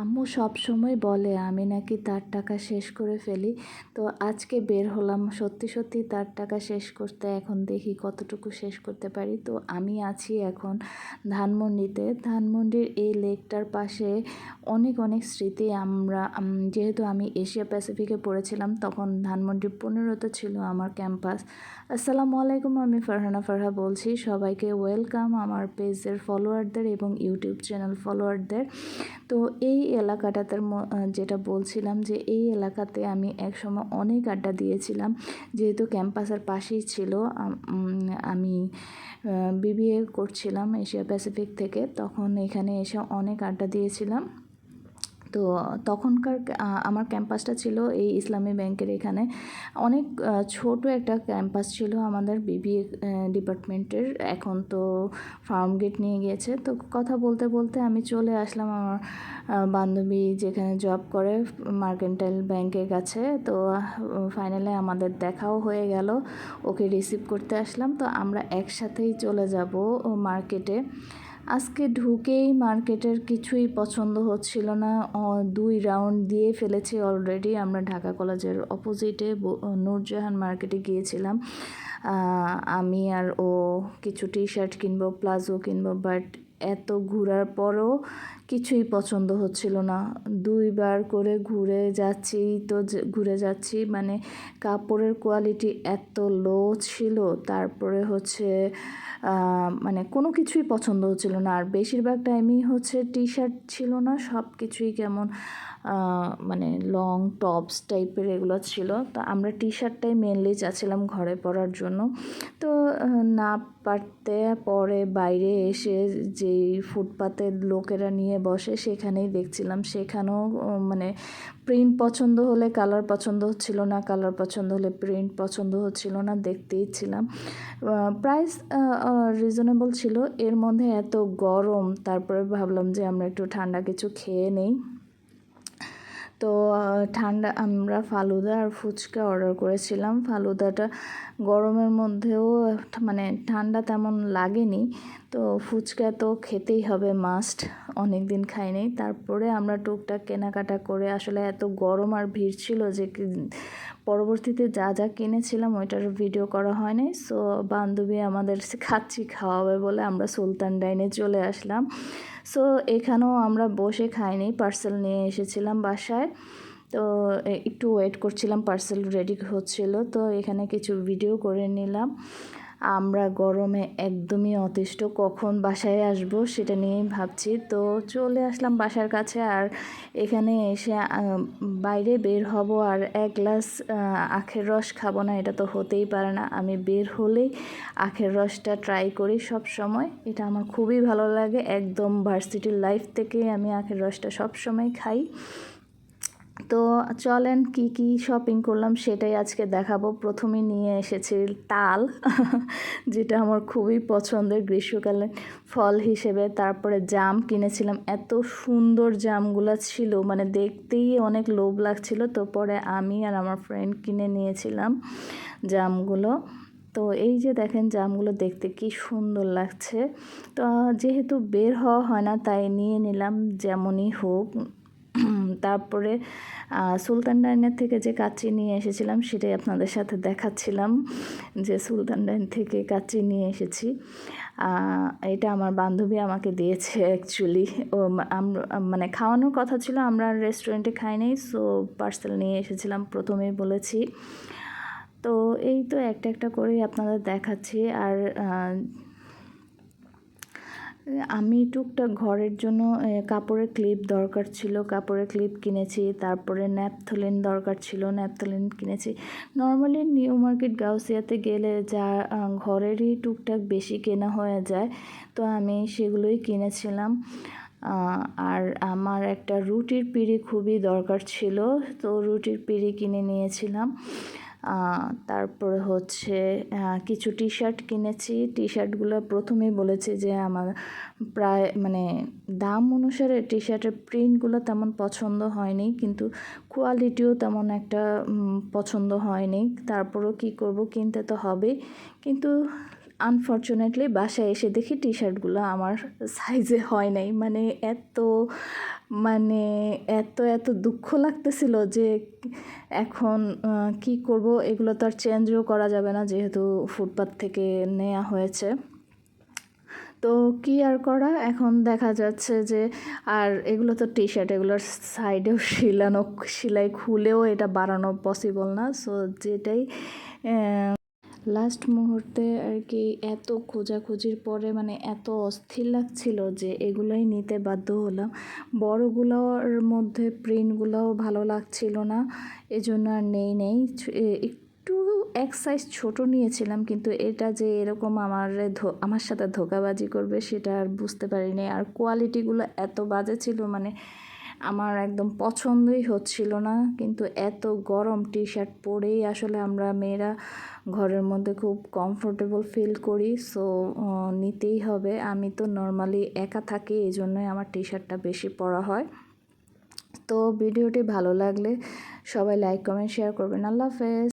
আম্মু সব সময় বলে, আমি নাকি তার টাকা শেষ করে ফেলি। তো আজকে বের হলাম, সত্যি সত্যি তার টাকা শেষ করতে, এখন দেখি কতটুকু শেষ করতে পারি। তো আমি আছি এখন ধানমন্ডিতে। ধানমন্ডির এই লেকটার পাশে অনেক অনেক স্মৃতি আমরা যেহেতু আমি এশিয়া প্যাসিফিকে পড়েছিলাম, তখন ধানমন্ডির পনেরোতে ছিল আমার ক্যাম্পাস। আসসালামু আলাইকুম, আমি ফারহানা ফারহা বলছি। সবাইকে ওয়েলকাম আমার পেজের ফলোয়ারদের এবং ইউটিউব চ্যানেল ফলোয়ারদের। তো এই এলাকাটাতে যেটা বলছিলাম যে এই এলাকাতে আমি একসময় অনেক আড্ডা দিয়েছিলাম। যেহেতু ক্যাম্পাসের পাশেই ছিল, আমি বিবিএ করছিলাম এশিয়া প্যাসিফিক থেকে, তখন এখানে এসে অনেক আড্ডা দিয়েছিলাম। তো তখনকার আমার ক্যাম্পাসটা ছিল এই ইসলামী ব্যাংকের এখানে। অনেক ছোট একটা ক্যাম্পাস ছিল আমাদের বিবিএ ডিপার্টমেন্টের। এখন তো ফার্ম গেট নিয়ে গিয়েছে। তো কথা বলতে বলতে আমি চলে আসলাম আমার বান্ধবী যেখানে জব করে মার্কেন্টাইল ব্যাংকের কাছে। তো ফাইনালি আমাদের দেখাও হয়ে গেল। ওকে রিসিভ করতে আসলাম। তো আমরা একসাথেই চলে যাব মার্কেটে। আজকে ঢুকেই মার্কেটের কিছুই পছন্দ হচ্ছিল না। দুই রাউন্ড দিয়ে ফেলেছি অলরেডি। আমরা ঢাকা কলেজের অপোজিটে নূরজাহান মার্কেটে গিয়েছিলাম। আমি আর ও কিছু টি শার্ট কিনবো, প্লাজো কিনবো, বাট এত ঘোরার পরও কিছুই পছন্দ হচ্ছিল না। দুইবার করে ঘুরে যাচ্ছি, তো ঘুরে যাচ্ছি মানে কাপড়ের কোয়ালিটি এত লো ছিল, তারপরে হচ্ছে মানে কোনো কিছুই পছন্দ হচ্ছিল না। আর বেশিরভাগ টাইমই হচ্ছে টি শার্ট ছিল না সব কিছুই কেমন মানে লং টপস টাইপের এগুলো ছিল। তো আমরা টি শার্টটাই মেনলি চাচ্ছিলাম ঘরে পরার জন্য। তো না পারতে পরে বাইরে এসে যেই ফুটপাতে লোকেরা নিয়ে বসে সেখানেই দেখছিলাম। সেখানেও মানে প্রিন্ট পছন্দ হলে কালার পছন্দ হচ্ছিল না কালার পছন্দ হলে প্রিন্ট পছন্দ হচ্ছিল না, দেখতেই ছিলাম। প্রাইস রিজনেবল ছিল। এর মধ্যে এত গরম, তারপরে ভাবলাম যে আমরা একটু ঠান্ডা কিছু খেয়ে নেই। তো ঠান্ডা আমরা ফালুদা আর ফুচকা অর্ডার করেছিলাম। ফালুদাটা গরমের মধ্যেও মানে ঠান্ডা তেমন লাগেনি। তো ফুচকা তো খেতেই হবে মাস্ট অনেক দিন খাইনি। তারপরে আমরা টুকটাক কেনাকাটা করে আসলে এত গরম আর ভিড় ছিল যে পরবর্তীতে যা যা কিনেছিলাম ওইটার ভিডিও করা হয়নি। সো বান্ধবী আমাদের খাচ্ছি, খাওয়াবে বলে আমরা সুলতান ডাইনে চলে আসলাম। সো এখানেও আমরা বসে খাইনি পার্সেল নিয়ে এসেছিলাম বাসায়। তো একটু ওয়েট করছিলাম পার্সেল রেডি হচ্ছিল। তো, এখানে কিছু ভিডিও করে নিলাম। আমরা গরমে একদমই অতিষ্ঠ, কখন বাসায় আসব সেটা নিয়েই ভাবছি। তো চলে আসলাম বাসার কাছে আর এখানে এসে বাইরে বের হব আর এক গ্লাস আখের রস খাব না, এটা তো হতেই পারে না। আমি বের হলেই আখের রসটা ট্রাই করি সব সময়। এটা আমার খুবই ভালো লাগে। একদম ভার্সিটির লাইফ থেকে আমি আখের রসটা সব সময় খাই। তো চলেন কি কি শপিং করলাম সেটাই আজকে দেখাবো। প্রথমে নিয়ে এসেছি তাল, যেটা আমার খুবই পছন্দের গ্রীষ্মকালে ফল হিসেবে। তারপরে জাম কিনেছিলাম। এত সুন্দর জামগুলো ছিল মানে দেখতেই অনেক লোভ লাগছিল। তো পরে আমি আর আমার ফ্রেন্ড কিনে নিয়েছিলাম জামগুলো। তো এই যে দেখেন জামগুলো দেখতে কি সুন্দর লাগছে। তো যেহেতু বের হওয়া হয় না, তাই নিয়ে নিলাম, যেমনই হোক। তারপরে সুলতান ডাইনের থেকে যে কাচ্চি নিয়ে এসেছিলাম সেটাই আপনাদের সাথে দেখাচ্ছিলাম, যে সুলতান ডাইন থেকে কাচ্চি নিয়ে এসেছি। এটা আমার বান্ধবী আমাকে দিয়েছে অ্যাকচুয়ালি ও মানে খাওয়ানোর কথা ছিল, আমরা রেস্টুরেন্টে খাই নাই সো পার্সেল নিয়ে এসেছিলাম প্রথমেই বলেছি। তো এই তো একটা একটা করেই আপনাদের দেখাচ্ছি, আর আমি টুকটাক ঘরের জন্য কাপড়ের ক্লিপ দরকার ছিল, কাপড়ের ক্লিপ কিনেছি, তারপরে ন্যাপথলিন দরকার ছিল, ন্যাপথলিন কিনেছি। নর্মালি নিউ মার্কেট গাউসিয়াতে গেলে যা ঘরেরই টুকটাক বেশি কেনা হয়ে যায়, তো আমি সেগুলোই কিনেছিলাম। আর আমার একটা রুটির পিড়ি খুবই দরকার ছিল, তো রুটির পিড়ি কিনে নিয়েছিলাম। তারপরে হচ্ছে কিছু টি শার্ট কিনেছি। টি শার্টগুলো প্রথমেই বলেছি যে আমার প্রায় মানে দাম অনুসারে টি শার্টের প্রিন্টগুলো তেমন পছন্দ হয়নি, কিন্তু কোয়ালিটিও তেমন একটা পছন্দ হয়নি। তারপরেও কি করব কিনতে তো হবেই। কিন্তু আনফর্চুনেটলি বাসায় এসে দেখি টি শার্টগুলো আমার সাইজে হয় নাই। মানে এত মানে এত এত দুঃখ লাগতেছিল যে এখন কি করব? এগুলো তো আর চেঞ্জও করা যাবে না যেহেতু ফুটপাথ থেকে নেওয়া হয়েছে। তো কি আর করা? এখন দেখা যাচ্ছে যে আর এগুলো তো টি শার্ট এগুলোর সাইডেও শিলানো সেলাই খুলেও এটা বাড়ানো পসিবল না। সো যেটাই লাস্ট মুহূর্তে আর কি এত খোঁজাখুঁজির পরে মানে এত অস্থির লাগছিল যে এগুলোই নিতে বাধ্য হলাম। বড়গুলোর মধ্যে প্রিন্টগুলোও ভালো লাগছিল না, এজন্য আর নেই নেই। একটু এক সাইজ ছোট নিয়েছিলাম, কিন্তু এটা যে এরকম আমার আমার সাথে ধোকাবাজি করবে সেটা আর বুঝতে পারিনি। আর কোয়ালিটিগুলো এত বাজে ছিল মানে আমার একদম পছন্দই হচ্ছিল না। কিন্তু এত গরম টি শার্ট পরেই আসলে আমরা মেয়েরা ঘরের মধ্যে খুব কমফোর্টেবল ফিল করি। সো নিতেই হবে। আমি তো নর্মালি একা থাকি, এই জন্যই আমার টি শার্টটা বেশি পরা হয়। তো ভিডিওটি ভালো লাগলে সবাই লাইক কমেন্ট শেয়ার করবেন। আল্লাহ হাফেজ।